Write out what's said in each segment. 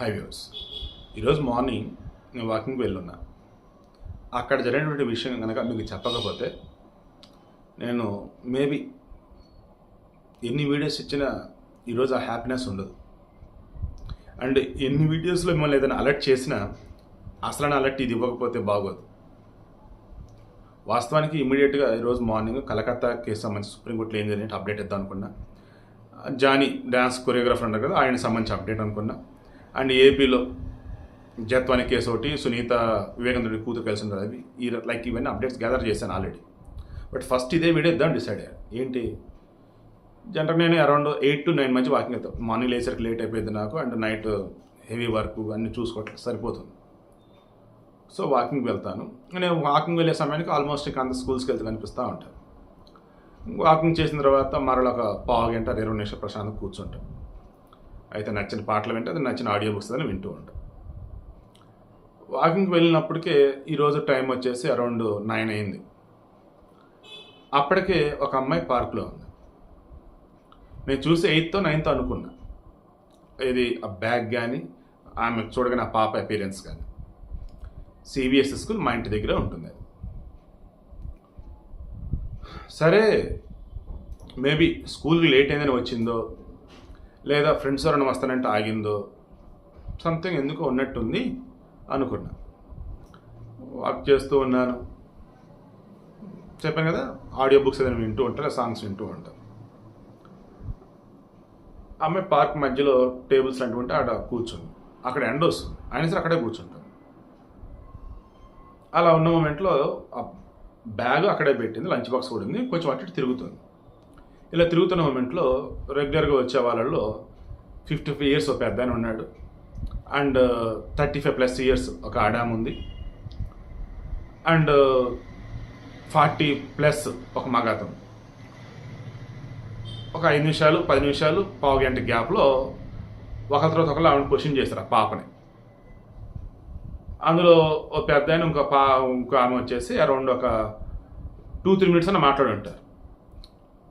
High views ఈరోజు morning నేను వాకింగ్కి వెళ్ళున్నా. అక్కడ జరిగినటువంటి విషయం కనుక మీకు చెప్పకపోతే నేను మేబీ ఎన్ని వీడియోస్ ఇచ్చినా ఈరోజు ఆ హ్యాపీనెస్ ఉండదు. అండ్ ఎన్ని వీడియోస్లో మిమ్మల్ని ఏదైనా అలర్ట్ చేసినా అసలు అలర్ట్ ఇది ఇవ్వకపోతే బాగోదు. వాస్తవానికి ఇమీడియట్గా ఈరోజు మార్నింగ్ కలకత్తా కేసు సంబంధించి సుప్రీంకోర్టులో ఏం జరిగినట్టు అప్డేట్ ఇద్దాం అనుకున్నా. జానీ డ్యాన్స్ కొరియోగ్రాఫర్ అంటారు కదా ఆయన సంబంధించి అప్డేట్ అనుకున్నా. అండ్ ఏపీలో జత్వాని కేసు ఒకటి సునీత వివేకానందుడి కూతురు కలిసి ఉన్నారు అవి ఈ లైక్ ఇవన్నీ అప్డేట్స్ గ్యాదర్ చేశాను ఆల్రెడీ బట్ ఫస్ట్ ఇదే వీడియో డిసైడ్ అయ్యాను ఏంటి? జనరల్ నేను అరౌండ్ ఎయిట్ టు నైన్ మంచి వాకింగ్ వెళ్తాను మార్నింగ్ లేసరికి లేట్ అయిపోయింది నాకు అండ్ నైట్ హెవీ వర్క్ అన్నీ చూసుకోవట్లేదు సరిపోతుంది. సో వాకింగ్ వెళ్తాను. నేను వాకింగ్ వెళ్ళే సమయానికి ఆల్మోస్ట్ ఇంకా అంత స్కూల్స్కి వెళ్తే కనిపిస్తూ ఉంటాను వాకింగ్ చేసిన తర్వాత మరొక పావు గంట ఇరవై నిమిషం ప్రశాంతం కూర్చుంటాం. అయితే నచ్చిన పాటలు వింటే అది నచ్చిన ఆడియో బుక్స్ అని వింటూ ఉంటాం. వాకింగ్కి వెళ్ళినప్పటికే ఈరోజు టైం వచ్చేసి అరౌండ్ నైన్ అయింది. అప్పటికే ఒక అమ్మాయి పార్క్లో ఉంది. నేను చూసి ఎయిత్తో నైన్త్ అనుకున్నా. ఇది ఆ బ్యాగ్ కానీ ఆమె చూడగానే ఆ పాప అపీరెన్స్ కానీ సిబిఎస్ స్కూల్ మా ఇంటి దగ్గర ఉంటుంది అది. సరే మేబీ స్కూల్కి లేట్ అయిందని వచ్చిందో లేదా ఫ్రెండ్స్ ఎవరైనా వస్తానంటే ఆగిందో సంథింగ్ ఎందుకో ఉన్నట్టుంది అనుకున్నా. వాక్ చేస్తూ ఉన్నాను. చెప్పాను కదా ఆడియో బుక్స్ ఏదైనా వింటూ ఉంటాను సాంగ్స్ వింటూ ఉంటాను ఆమె పార్క్ మధ్యలో టేబుల్స్ లాంటివి ఉంటే ఆడ కూర్చుంది. అక్కడ ఎండ వస్తుంది. అయినా సరే అక్కడే కూర్చుంటాను అలా ఉన్న మూమెంట్లో బ్యాగ్ అక్కడే పెట్టింది లంచ్ బాక్స్ కూడా ఉంది కొంచెం అటు తిరుగుతుంది. ఇలా తిరుగుతున్న మూమెంట్లో రెగ్యులర్గా వచ్చే వాళ్ళల్లో ఫిఫ్టీ ఫైవ్ ఇయర్స్ ఒక పెద్ద ఉన్నాడు. And uh, thirty five plus years ఒక ఆడామ్ ఉంది. అండ్ uh, ఫార్టీ ప్లస్ ఒక మగాతం ఒక ఐదు నిమిషాలు పది నిమిషాలు పావు గంట గ్యాప్లో ఒకరి తర్వాత ఒకరు ఆవిడ క్వశ్చన్ చేస్తారు ఆ పాపని. అందులో ఒక పెద్ద ఆయన ఇంకో పా ఇంకో ఆమె వచ్చేసి అరౌండ్ ఒక టూ త్రీ మినిట్స్ అని మాట్లాడి ఉంటారు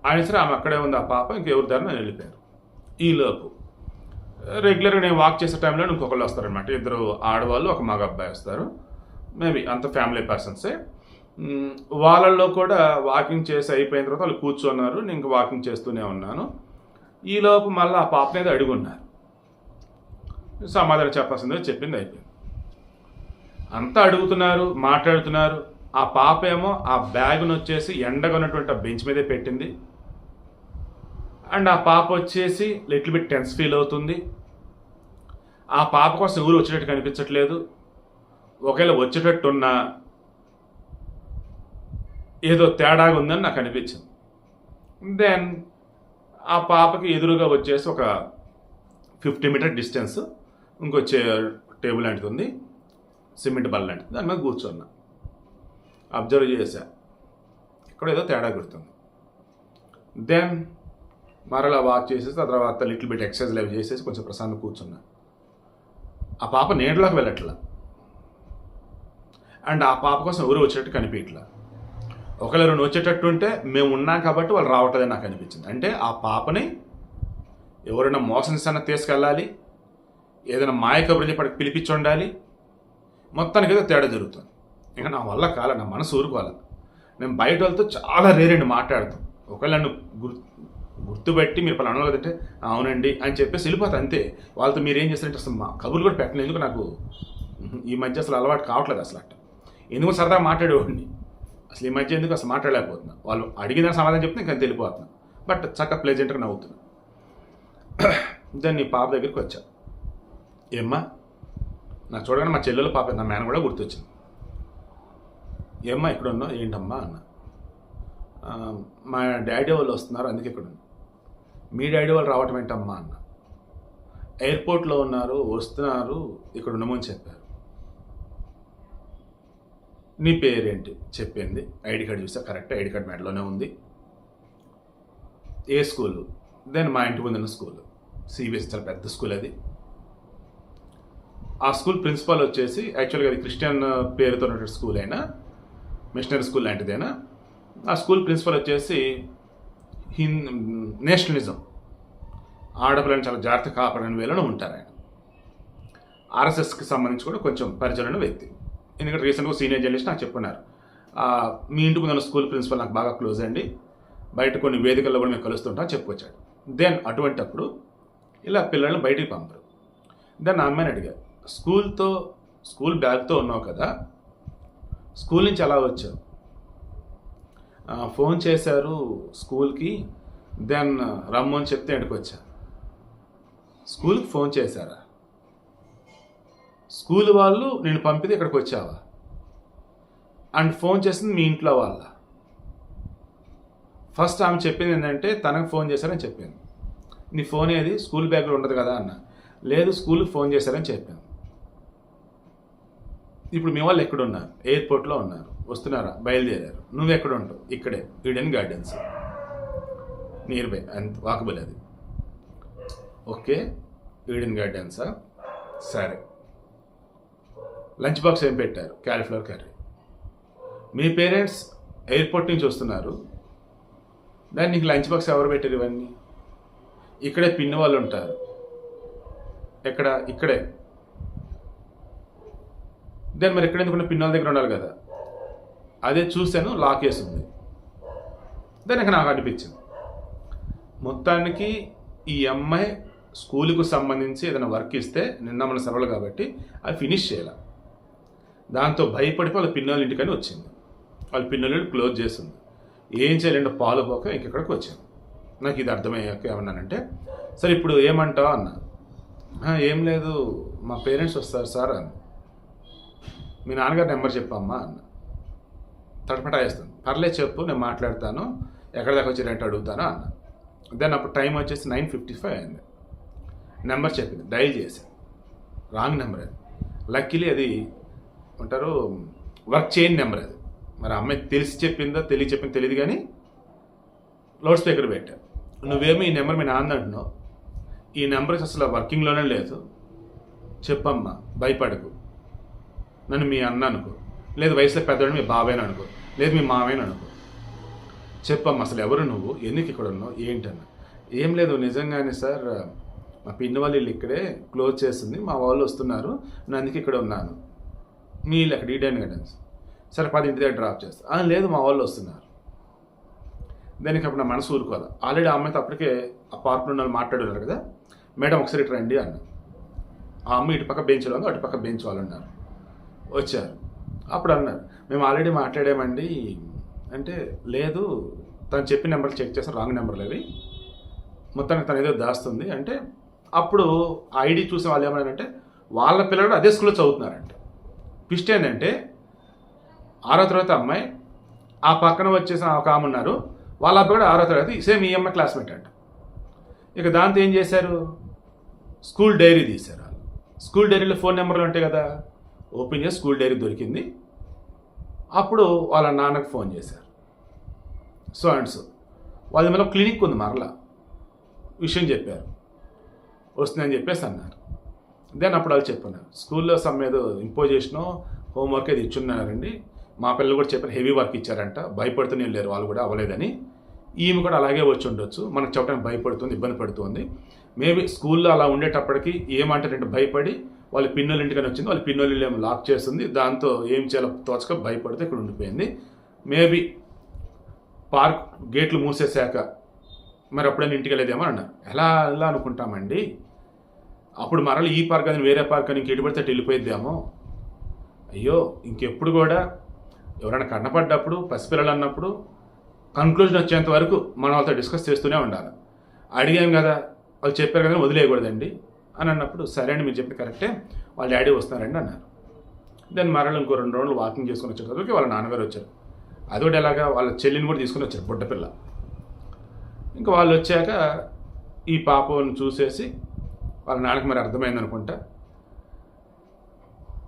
ఆయన సరే ఆమె అక్కడే ఉంది ఆ పాప ఇంకెవరి దారి uh, నేను వెళ్ళిపోయారు. ఈలోపు రెగ్యులర్గా నేను వాక్ చేసే టైంలో ఇంకొకళ్ళు వస్తారనమాట ఇద్దరు ఆడవాళ్ళు ఒక మగ అబ్బాయి వస్తారు. మేబీ అంత ఫ్యామిలీ పర్సన్సే mm, వాళ్ళల్లో కూడా వాకింగ్ చేసి అయిపోయిన తర్వాత వాళ్ళు కూర్చున్నారు. నేను ఇంకా వాకింగ్ చేస్తూనే ఉన్నాను. ఈలోపు మళ్ళీ ఆ పాప మీద అడుగున్నారు సమాధానం చెప్పాల్సిందో చెప్పింది అయిపోయింది. అంతా అడుగుతున్నారు మాట్లాడుతున్నారు. ఆ పాప ఏమో ఆ బ్యాగ్ను వచ్చేసి ఎండగా ఉన్నటువంటి ఆ బెంచ్ మీదే పెట్టింది. అండ్ ఆ పాప వచ్చేసి లిటిల్ బిట్ టెన్స్ ఫీల్ అవుతుంది. ఆ పాప కోసం ఊరు వచ్చేటట్టు కనిపించట్లేదు. ఒకవేళ వచ్చేటట్టున్నా ఏదో తేడాగా ఉందని నాకు అనిపించింది. దెన్ ఆ పాపకి ఎదురుగా వచ్చేసి ఒక ఫిఫ్టీ మీటర్ డిస్టెన్స్ ఇంకో టేబుల్ లాంటిది ఉంది. సిమెంట్ బల్ లాంటిది. దాని మీద కూర్చున్నా. అబ్జర్వ్ చేశా. ఇక్కడ ఏదో తేడా గుర్తుంది. దెన్ మరలా వాక్ చేసేసి ఆ తర్వాత లిటిల్ బిట్ ఎక్సర్సైజ్ లైవ్ చేసేసి కొంచెం ప్రశాంతం కూర్చున్నా. ఆ పాప నీడలోకి వెళ్ళట్లా. అండ్ ఆ పాప కోసం ఎవరు వచ్చేటట్టు కనిపించట్లా. ఒకవేళ రెండు వచ్చేటట్టు ఉంటే మేము ఉన్నాం కాబట్టి వాళ్ళు రావట్లేదని నాకు అనిపించింది. అంటే ఆ పాపని ఎవరైనా మోసం చేసిన తీసుకెళ్ళాలి ఏదైనా మాయ కబుర్లు చెప్పి పిలిపించి ఉండాలి మొత్తానికి ఏదో తేడా జరుగుతుంది. ఇంకా నా వల్ల కాల నా మనసు ఊరుకోవాలి నేను బయట వాళ్ళతో చాలా రేరండి మాట్లాడతాం. ఒకవేళ నన్ను గుర్తు గుర్తుపెట్టి మీరు పలానా వాళ్ళు అంటే అవునండి అని చెప్పేసి వెళ్ళిపోతే అంతే. వాళ్ళతో మీరు ఏం చేస్తారంటే అసలు మా కబుర్లు కూడా పెట్టలేదు ఎందుకు? నాకు ఈ మధ్య అసలు అలవాటు కావట్లేదు అసలు అట్ట. ఎందుకు సరదాగా మాట్లాడేవాడిని? అసలు ఈ మధ్య ఎందుకు అసలు మాట్లాడలేకపోతున్నా? వాళ్ళు అడిగిన సమాధానం చెప్తే ఇంకా తెలిపోతున్నా బట్ చక్క ప్లెజెంట్గా నవ్వుతున్నా. దాన్ని పాప దగ్గరికి వచ్చా. ఏమ్మా నాకు చూడగానే మా చెల్లెలు పాప నా మేన కూడా గుర్తొచ్చింది. ఏమ్మా ఇక్కడ ఉన్నావు ఏంటమ్మా? అన్న. మా డాడీ వాళ్ళు వస్తున్నారు అందుకే ఇక్కడ ఉన్నా మీ డాడీ వాళ్ళు రావటం ఏంటమ్మా అన్న. ఎయిర్పోర్ట్లో ఉన్నారు వస్తున్నారు ఇక్కడ ఉండమని చెప్పారు. నీ పేరేంటి? చెప్పింది. ఐడి కార్డ్ చూస్తే కరెక్ట్. ఐడి కార్డ్ మెడలోనే ఉంది. ఏ స్కూలు? దెన్ మా ఇంటి ముందున్న స్కూల్. సిబిఎస్ చాలా పెద్ద స్కూల్ అది. ఆ స్కూల్ ప్రిన్సిపాల్ వచ్చేసి యాక్చువల్గా అది క్రిస్టియన్ పేరుతో ఉన్న స్కూల్ అయినా మిషనరీ స్కూల్ లాంటిదైనా? ఆ స్కూల్ ప్రిన్సిపల్ వచ్చేసి హిన్ నేషనలిజం. ఆడపిల్లని చాలా జాగ్రత్త కాపాడని వేళను ఉంటారు ఆయన. ఆర్ఎస్ఎస్కి సంబంధించి కూడా కొంచెం పరిచయం వ్యక్తి. ఎందుకంటే రీసెంట్గా సీనియర్ జర్నలిస్ట్ నాకు చెప్పున్నారు. మీ ఇంటి ముందు ఉన్న స్కూల్ ప్రిన్సిపల్ నాకు బాగా క్లోజ్ అండి. బయట కొన్ని వేదికల్లో కూడా మేము కలుస్తుంటాం చెప్పుకొచ్చాడు. దెన్ అటువంటప్పుడు ఇలా పిల్లల్ని బయటికి పంపరు. దెన్ ఆ అమ్మాయిని అడిగారు. స్కూల్తో స్కూల్ బ్యాగ్తో ఉన్నావు కదా. స్కూల్ నుంచి ఎలా వచ్చావు? ఫోన్ చేశారు స్కూల్కి దెన్ రమ్మని చెప్తే ఇక్కడికి వచ్చా స్కూల్కి ఫోన్ చేశారా? స్కూల్ వాళ్ళు నేను పంపితే ఇక్కడికి వచ్చావా అండ్ ఫోన్ చేసింది మీ ఇంట్లో వాళ్ళ. ఫస్ట్ ఆమె చెప్పింది ఏంటంటే తనకు ఫోన్ చేశారని చెప్పింది నీ ఫోన్ ఏది? స్కూల్ బ్యాగ్లో ఉండదు కదా అన్న. లేదు స్కూల్కి ఫోన్ చేశారని చెప్పాను. ఇప్పుడు మీ వాళ్ళు ఎక్కడున్నారు? ఎయిర్పోర్ట్లో ఉన్నారు. వస్తున్నారా? బయలుదేరారు. నువ్వు ఎక్కడ ఉంటావు ఇక్కడే ఈడెన్ గార్డెన్స్. నియర్ బై అంత వాకబుల్ అది. ఓకే ఈడెన్ గార్డెన్సా? సరే. లంచ్ బాక్స్ ఏం పెట్టారు? Cauliflower curry. మీ పేరెంట్స్ ఎయిర్పోర్ట్ నుంచి వస్తున్నారు. దాన్ని నీకు లంచ్ బాక్స్ ఎవరు పెట్టారు ఇవన్నీ? ఇక్కడే పిన్న వాళ్ళు ఉంటారు. ఎక్కడ? ఇక్కడే. దాన్ని మరి ఎక్కడ ఎందుకంటే పిన్నల దగ్గర ఉండాలి కదా? అదే చూశాను లాకేసింది. దానికి నాకు అనిపించింది. మొత్తానికి ఈ అమ్మాయి స్కూల్కు సంబంధించి ఏదైనా వర్క్ ఇస్తే నిన్న మన సెలవులు కాబట్టి అది ఫినిష్ చేయాలి. దాంతో భయపడి వాళ్ళ పిన్నోళ్ళ ఇంటికని వచ్చింది. వాళ్ళ పిన్నోళ్ళు క్లోజ్ చేసింది. ఏం చేయాలంటే పాలు పోక ఇంకెక్కడికి వచ్చాను. నాకు ఇది అర్థమయ్యాక ఏమన్నానంటే సరే ఇప్పుడు ఏమంటావు? అన్నా. ఏం లేదు మా పేరెంట్స్ వస్తారు సార్ అన్న. మీ నాన్నగారి నెంబర్ చెప్పమ్మా అన్న. తడపటాయిస్తాను. పర్లేదు చెప్పు నేను మాట్లాడతాను. ఎక్కడ దాకా వచ్చి రెంట్ అడుగుతాను అన్న. దెన్ అప్పుడు టైం వచ్చేసి నైన్ ఫిఫ్టీ ఫైవ్ అయింది. నెంబర్ చెప్పింది. డైల్ చేశాను రాంగ్ నెంబర్ అది. లక్కీలీ అది అంటారు వర్క్ చేయని నెంబర్ అది. మరి అమ్మాయి తెలిసి చెప్పిందో తెలియ చెప్పిందో తెలియదు కానీ లౌడ్ స్పీకర్ పెట్టాను నువ్వేమో ఈ నెంబర్ మీ నాన్న అంటున్నావు. ఈ నెంబర్ అసలు వర్కింగ్లోనే లేదు. చెప్పమ్మా భయపడకు. నన్ను మీ అన్న అనుకో. లేదు వయసులో పెద్దవాడు మీ బాబాయ్ అనుకో. లేదు మీ మామయ్యని అనుకో చెప్పమ్మా అసలు ఎవరు నువ్వు? ఎందుకు ఇక్కడ ఉన్నావు? ఏంటన్న? ఏం లేదు నిజంగానే సార్ మా పిన్ని వాళ్ళు ఇల్లు ఇక్కడే క్లోజ్ చేస్తుంది. మా వాళ్ళు వస్తున్నారు. నేను అందుకే ఇక్కడ ఉన్నాను. మీ ఇల్లు అక్కడ ఈడెన్ గార్డెన్స్. సరే పది ఇంటి దగ్గర డ్రాప్ చేస్తా. లేదు మా వాళ్ళు వస్తున్నారు. దానికి అప్పుడు నా మనసు ఊరుకోవాలి? ఆల్రెడీ ఆ అమ్మాయితో అప్పటికే ఆ పార్క్ ఉన్న వాళ్ళు మాట్లాడున్నారు కదా? మేడం ఒకసారి ఇటు రండి అన్న ఆ అమ్మ ఇటు పక్క బెంచ్లో ఉంది అటు పక్క బెంచ్ వాళ్ళు ఉన్నారు. వచ్చారు. అప్పుడు అన్నారు మేము ఆల్రెడీ మాట్లాడామండి. అంటే లేదు తను చెప్పిన నెంబర్ చెక్ చేస్తే రాంగ్ నెంబర్లు అవి. మొత్తానికి తను ఏదో దాస్తుంది. అంటే అప్పుడు ఐడి చూసిన వాళ్ళు ఏమన్నారంటే వాళ్ళ పిల్లలు అదే స్కూల్లో చదువుతున్నారంట. ట్విస్ట్ ఏంటంటే ఆరో తరగతి అమ్మాయి ఆ పక్కన వచ్చేసిన ఒక ఆమె ఉన్నారు. వాళ్ళ అబ్బాయి కూడా ఆరో తరగతి సేమ్ ఈ అమ్మాయి క్లాస్మేట్ అంట. ఇక దాంతో ఏం చేశారు? స్కూల్ డైరీ తీశారు వాళ్ళు. స్కూల్ డైరీలో ఫోన్ నెంబర్లు ఉంటాయి కదా ఓపెన్ చేసి స్కూల్ డైరీ దొరికింది. అప్పుడు వాళ్ళ నాన్నకు ఫోన్ చేశారు. సో అండ్ సో వాళ్ళ మన క్లినిక్ ఉంది మరలా. విషయం చెప్పారు. వస్తుందని చెప్పేసి అన్నారు. దెన్ అప్పుడు వాళ్ళు చెప్పన్నారు స్కూల్లో సమ్ ఏదో ఇంపోజిషను హోంవర్క్ ఏది ఇచ్చున్నారండి. మా పిల్లలు కూడా చెప్పారు హెవీ వర్క్ ఇచ్చారంట భయపడుతూనే లేరు వాళ్ళు కూడా అవ్వలేదని. ఈమె కూడా అలాగే వచ్చి ఉండొచ్చు మనకు చెప్పడానికి భయపడుతుంది ఇబ్బంది పడుతుంది. మేబీ స్కూల్లో అలా ఉండేటప్పటికి ఏమంటారంటే భయపడి వాళ్ళ పిన్నోళ్ళ ఇంటికని వచ్చింది. వాళ్ళ పిన్నోళ్ళు ఏమో లాక్ చేస్తుంది. దాంతో ఏం చేయాలో తోచక భయపడితే ఇక్కడ ఉండిపోయింది. మేబీ పార్క్ గేట్లు మూసేశాక మరి అప్పుడైనా ఇంటికి వెళ్ళేదేమో అన్నారు ఎలా ఎలా అనుకుంటామండి? అప్పుడు మరల ఈ పార్క్ అని వేరే పార్క్ అని ఇంకెటు పడితే వెళ్ళిపోయిద్దామో. అయ్యో ఇంకెప్పుడు కూడా ఎవరైనా కన్నపడ్డప్పుడు పసిపిల్లలు అన్నప్పుడు కన్క్లూజన్ వచ్చేంత వరకు మనం వాళ్ళతో డిస్కస్ చేస్తూనే ఉండాలి. అడిగాం కదా వాళ్ళు చెప్పారు కదా వదిలేయకూడదండి. అని అన్నప్పుడు సరే అని మీరు చెప్పింది కరెక్టే. వాళ్ళ డాడీ వస్తున్నారండి అన్నారు. దెన్ మరణం ఇంకో రెండు రోజులు వాకింగ్ చేసుకుని వచ్చేటప్పటికి వాళ్ళ నాన్నగారు వచ్చారు. అది కూడా ఎలాగా వాళ్ళ చెల్లిని కూడా తీసుకుని వచ్చారు బుడ్డపిల్ల ఇంకా వాళ్ళు వచ్చాక ఈ పాపను చూసేసి వాళ్ళ నాన్నకి మరి అర్థమైంది అనుకుంటా.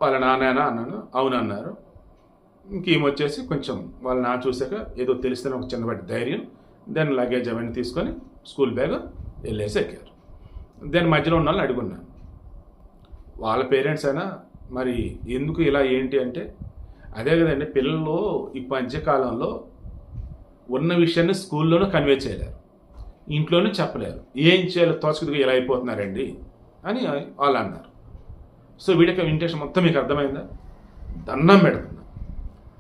వాళ్ళ నాన్న అన్నాను. అవును అన్నారు. ఇంకేమొచ్చేసి కొంచెం వాళ్ళ నాన్న చూశాక ఏదో తెలిస్తే ఒక చిన్నపాటి ధైర్యం. దాన్ని లగేజ్ అవన్నీ తీసుకొని స్కూల్ బ్యాగ్ వెళ్ళేసి ఎక్కారు. దాని మధ్యలో ఉన్న వాళ్ళని అడుగున్నా. వాళ్ళ పేరెంట్స్ అయినా మరి ఎందుకు ఇలా ఏంటి అంటే అదే కదండి పిల్లలు ఈ మధ్యకాలంలో ఉన్న విషయాన్ని స్కూల్లోనూ కన్వే చేయలేరు. ఇంట్లోనూ చెప్పలేరు. ఏం చేయాలో తోచుకుదిగా ఇలా అయిపోతున్నారండి అని వాళ్ళు అన్నారు. సో వీడికి ఇంటెన్షన్ మొత్తం మీకు అర్థమైందా? దండం పెడుతున్నా.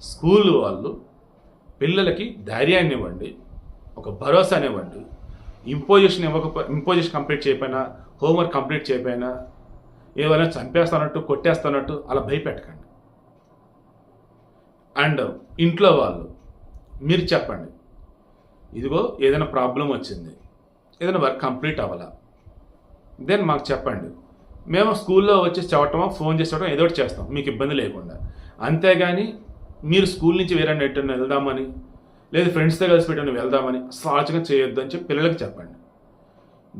స్కూల్ వాళ్ళు పిల్లలకి ధైర్యాన్ని ఇవ్వండి. ఒక భరోసా అనివ్వండి ఇంపోజిషన్ ఇవ్వకపో ఇంపోజిషన్ కంప్లీట్ చేయకపోయినా హోంవర్క్ కంప్లీట్ చేయకపోయినా ఏమైనా చంపేస్తానట్టు కొట్టేస్తానట్టు అలా భయపెట్టకండి. అండ్ ఇంట్లో వాళ్ళు మీరు చెప్పండి ఇదిగో ఏదైనా ప్రాబ్లం వచ్చింది ఏదైనా వర్క్ కంప్లీట్ అవ్వాలా? దెన్ మాకు చెప్పండి. మేము స్కూల్లో వచ్చి చెప్పటమో ఫోన్ చేసి ఏదో ఒకటి చేస్తాం మీకు ఇబ్బంది లేకుండా. అంతేగాని మీరు స్కూల్ నుంచి వేరే నెట్ వెళ్దామని లేదు ఫ్రెండ్స్తో కలిసి పెట్టి వెళ్దామని. సాచకం చేయొద్దు అని చెప్పి పిల్లలకి చెప్పండి.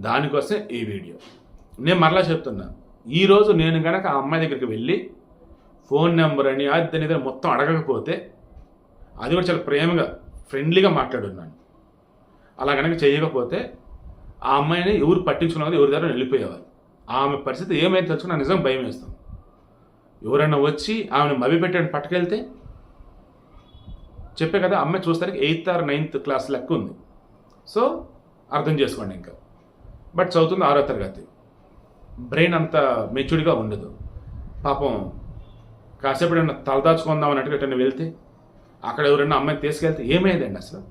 దానికోసం ఈ వీడియో. నేను మరలా చెప్తున్నా ఈరోజు నేను కనుక ఆ అమ్మాయి దగ్గరికి వెళ్ళి ఫోన్ నెంబర్ అని అది మొత్తం అడగకపోతే అది కూడా చాలా ప్రేమగా ఫ్రెండ్లీగా మాట్లాడున్నాను. అలా కనుక చేయకపోతే ఆ అమ్మాయిని ఎవరు పట్టించుకున్నది ఎవరి దగ్గర వెళ్ళిపోయేవారు. ఆమె పరిస్థితి ఏమైతే తెలుసుకుని నిజం భయం వేస్తుంది. ఎవరైనా వచ్చి ఆమెను మభి పెట్టాను పట్టుకెళ్తే చెప్పే కదా అమ్మాయి చూస్తానికి ఎయిత్ ఆర్ నైన్త్ క్లాస్ లెక్క ఉంది. సో అర్థం చేసుకోండి ఇంకా. బట్ చదువుతుంది ఆరో తరగతి. బ్రెయిన్ అంత మెచ్యూర్డ్గా ఉండదు. పాపం కాసేపు ఏమన్నా తలదాచుకుందాం అన్నట్టుగా ఎటైనా వెళ్తే అక్కడ ఎవరైనా అమ్మాయిని తీసుకెళ్తే ఏమైందండి అసలు?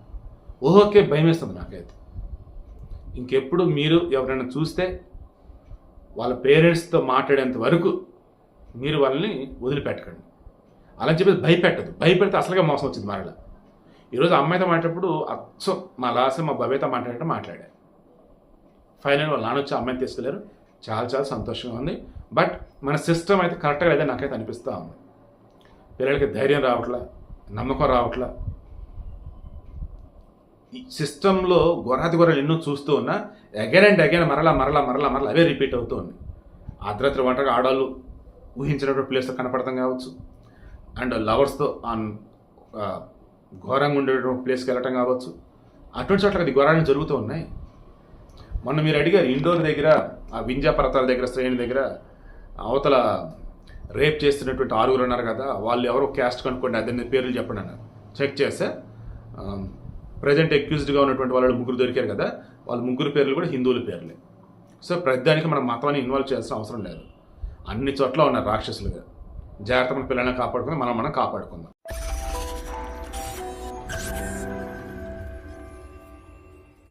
ఓకే భయం వేస్తుంది నాకైతే. ఇంకెప్పుడు మీరు ఎవరైనా చూస్తే వాళ్ళ పేరెంట్స్తో మాట్లాడేంత వరకు మీరు వాళ్ళని వదిలిపెట్టకండి. అలా అని చెప్పి భయపెట్టదు. భయపెడితే అసలుగా మోసం వచ్చింది మరలా. ఈరోజు అమ్మాయితో మాట్లాడేటప్పుడు అచ్చం మా లాస్ మా భవ్యతో మాట్లాడటం మాట్లాడా. ఫైనల్ వాళ్ళు నాన్న వచ్చి అమ్మాయిని తీసుకెళ్ళారు చాలా చాలా సంతోషంగా ఉంది. బట్ మన సిస్టమ్ అయితే కరెక్ట్గా అయితే నాకైతే అనిపిస్తూ ఉంది. పిల్లలకి ధైర్యం రావట్లా నమ్మకం రావట్లా. ఈ సిస్టంలో గొర్రాతి గొర్రెలు ఎన్నో చూస్తూ ఉన్నా అగైన్ అండ్ అగైన్ మరలా మరలా మరలా మరలా అవే రిపీట్ అవుతూ ఉన్నాయి. అర్ధరాత్రి వంటగా ఆడవాళ్ళు ఊహించినటువంటి ప్లేస్లో కనపడతాం కావచ్చు. అండ్ లవర్స్తో ఆన్ ఘోరంగా ఉండేటువంటి ప్లేస్కి వెళ్ళటం కావచ్చు. అటువంటి చోట్ల అది ఘోరాలు జరుగుతూ ఉన్నాయి. మొన్న మీరు అడిగారు ఇండోర్ దగ్గర ఆ వింజా పర్వతాల దగ్గర శ్రేణి దగ్గర అవతల రేప్ చేస్తున్నటువంటి ఆరుగురు ఉన్నారు కదా వాళ్ళు ఎవరో క్యాస్ట్ కనుక్కోండి అదే పేర్లు చెప్పండి అన్నారు. చెక్ చేస్తే ప్రజెంట్ అక్యూజ్డ్గా ఉన్నటువంటి వాళ్ళు ముగ్గురు దొరికారు కదా వాళ్ళ ముగ్గురు పేర్లు కూడా హిందువుల పేర్లే. సో ప్రతిదానికి మనం మతాన్ని ఇన్వాల్వ్ చేయాల్సిన అవసరం లేదు. అన్ని చోట్ల ఉన్నారు రాక్షసులుగా. జాగ్రత్త మన పిల్లల్ని కాపాడుకుని మనం మనం కాపాడుకుందాం.